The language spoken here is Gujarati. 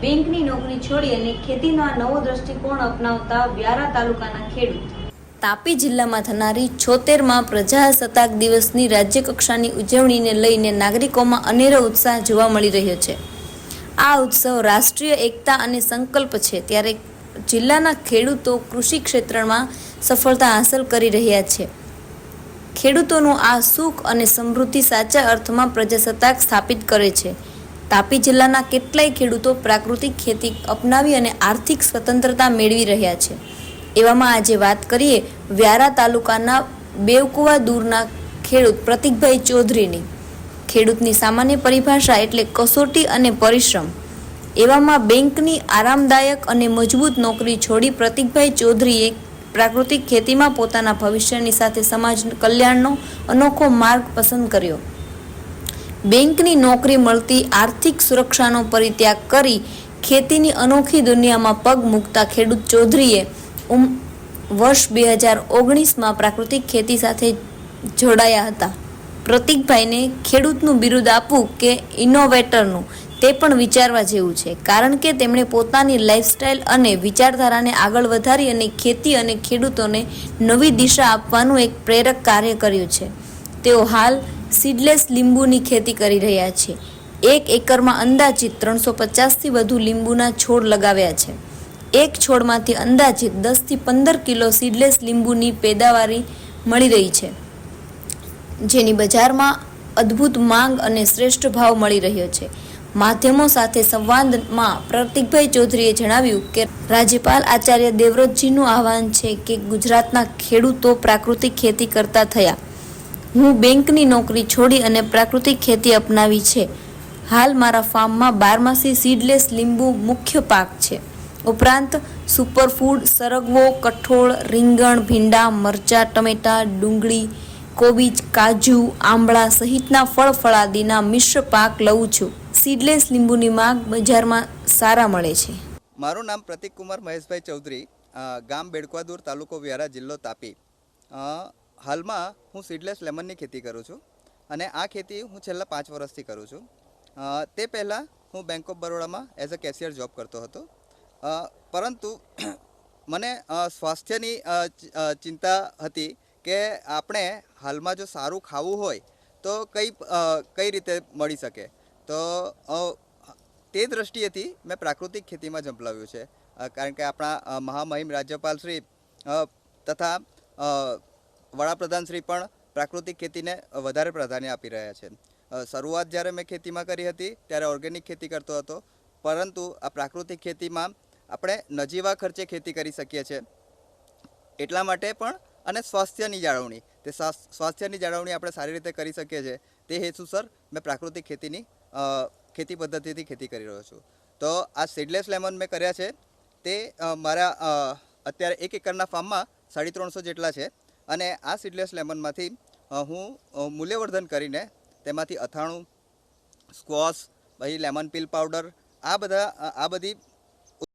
બેંકની નોકરી છોડી અને ખેતીનો આ નવો દ્રષ્ટિકોણ અપનાવતા વ્યારા તાલુકાના ખેડૂત. તાપી જિલ્લામાં થનારી છોતેરમાં પ્રજાસત્તાક દિવસની રાજ્યકક્ષાની ઉજવણીને લઈને નાગરિકોમાં અનેરો ઉત્સાહ જોવા મળી રહ્યો છે. આ ઉત્સવ રાષ્ટ્રીય એકતા અને સંકલ્પ છે ત્યારે જિલ્લાના ખેડૂતો કૃષિ ક્ષેત્રમાં સફળતા હાંસલ કરી રહ્યા છે. ખેડૂતોનું આ સુખ અને સમૃદ્ધિ સાચા અર્થમાં પ્રજાસત્તાક સ્થાપિત કરે છે. તાપી જિલ્લાના કેટલાય ખેડૂતો પ્રાકૃતિક ખેતી અપનાવી અને આર્થિક સ્વતંત્રતા મેળવી રહ્યા છે. એવામાં આજે વાત કરીએ વ્યારા તાલુકાના બેવકુવા દૂરના ખેડૂત પ્રતિકભાઈ ચૌધરીની. ખેડૂતની સામાન્ય પરિભાષા એટલે કસોટી અને પરિશ્રમ. એવામાં બેંકની આરામદાયક અને મજબૂત નોકરી છોડી પ્રતિકભાઈ ચૌધરીએ પ્રાકૃતિક ખેતીમાં પોતાના ભવિષ્યની સાથે સમાજ કલ્યાણનો અનોખો માર્ગ પસંદ કર્યો. બેંકની નોકરી મળતી આર્થિક સુરક્ષાનો પરિત્યાગ કરી ખેતીની અનોખી દુનિયામાં પગ મૂકતા ખેડૂત ચૌધરીએ વર્ષ બે હજાર ઓગણીસમાં પ્રાકૃતિક ખેતી સાથે જોડાયા હતા. પ્રતિકભાઈને ખેડૂતનું બિરુદ આપવું કે ઇનોવેટરનું તે પણ વિચારવા જેવું છે. કારણ કે તેમણે પોતાની લાઇફસ્ટાઇલ અને વિચારધારાને આગળ વધારી અને ખેતી અને ખેડૂતોને નવી દિશા આપવાનું એક પ્રેરક કાર્ય કર્યું છે. તેઓ હાલ સીડલેસ લીંબુની ખેતી કરી રહ્યા છે. એક એકરમાં અંદાજિત ત્રણસો પચાસથી વધુ લીંબુના છોડ લગાવ્યા છે. એક છોડમાંથી અંદાજિત દસથી પંદર કિલો સીડલેસ લીંબુની પેદાવારી મળી રહી છે. જેની બજારમાં અદ્ભુત માંગ અને શ્રેષ્ઠ ભાવ મળી રહ્યો છે. માધ્યમો સાથે સંવાદમાં પ્રતિકભાઈ ચૌધરીએ જણાવ્યું કે, રાજ્યપાલ આચાર્ય દેવવ્રતજીનું આહવાન છે કે ગુજરાતના ખેડૂતો પ્રાકૃતિક ખેતી કરતા થયા. હું બેંકની નોકરી છોડી અને પ્રાકૃતિક ખેતી અપનાવી છે. હાલ મારા ફાર્મમાં બારમાસી સીડલેસ લીંબુ મુખ્ય પાક છે. ઉપરાંત સુપરફૂડ, સરગવો, કઠોળ, રીંગણ, ભીંડા, મરચાં, ટમેટા, ડુંગળી, કોબીજ, કાજુ, આંબળા સહિતના ફળ ફળાદીના મિશ્ર પાક લઉં છું. સીડલેસ લીંબુની માંગ બજારમાં સારા મળે છે. મારું નામ પ્રતિક કુમાર મહેશભાઈ ચૌધરી ગામ બેડકવાદુર તાલુકો વ્યારા જિલ્લો તાપી. હાલમાં હું સીડલેસ લેમનની ખેતી કરું છું અને આ ખેતી હું છેલ્લા પાંચ વર્ષથી કરું છું. તે પહેલાં હું બેંક ઓફ બરોડામાં એઝ અ કેશિયર જોબ કરતો હતો. પરંતુ મને સ્વાસ્થ્યની ચિંતા હતી કે આપણે હાલમાં જો સારું ખાવું હોય તો કઈ કઈ રીતે મળી શકે? તો તે દ્રષ્ટિએથી મેં પ્રાકૃતિક ખેતીમાં ઝંપલાવ્યું છે. કારણ કે આપણા મહામહિમ રાજ્યપાલ શ્રી તથા વડાપ્રધાન શ્રી પણ પ્રાકૃતિક ખેતીને વધારે પ્રાધાન્ય આપી રહ્યા છે. શરૂઆત જ્યારે મેં ખેતીમાં કરી હતી, ત્યારે ઓર્ગેનિક ખેતી કરતો હતો. પરંતુ આ પ્રાકૃતિક ખેતીમાં આપણે નજીવા ખર્ચે ખેતી કરી શકીએ છીએ. એટલા માટે પણ અને સ્વાસ્થ્યની જાળવણી. તે સ્વાસ- સ્વાસ્થ્યની જાળવણી આપણે સારી રીતે કરી શકીએ છીએ. તે હેતુસર મેં પ્રાકૃતિક ખેતીની ખેતી પદ્ધતિથી ખેતી કરી રહ્યો છું. તો આ સીડલેસ લેમન મેં કર્યા છે. તે મારા અત્યારે એક એકરના ફાર્મમાં સાડી ત્રણસો જેટલા છે. અને આ સીડલેસ લેમનમાંથી હું મૂલ્યવર્ધન કરીને તેમાંથી અથાણું, સ્ક્વોશ, પછી લેમન પીલ પાવડર, આ બધા આ બધી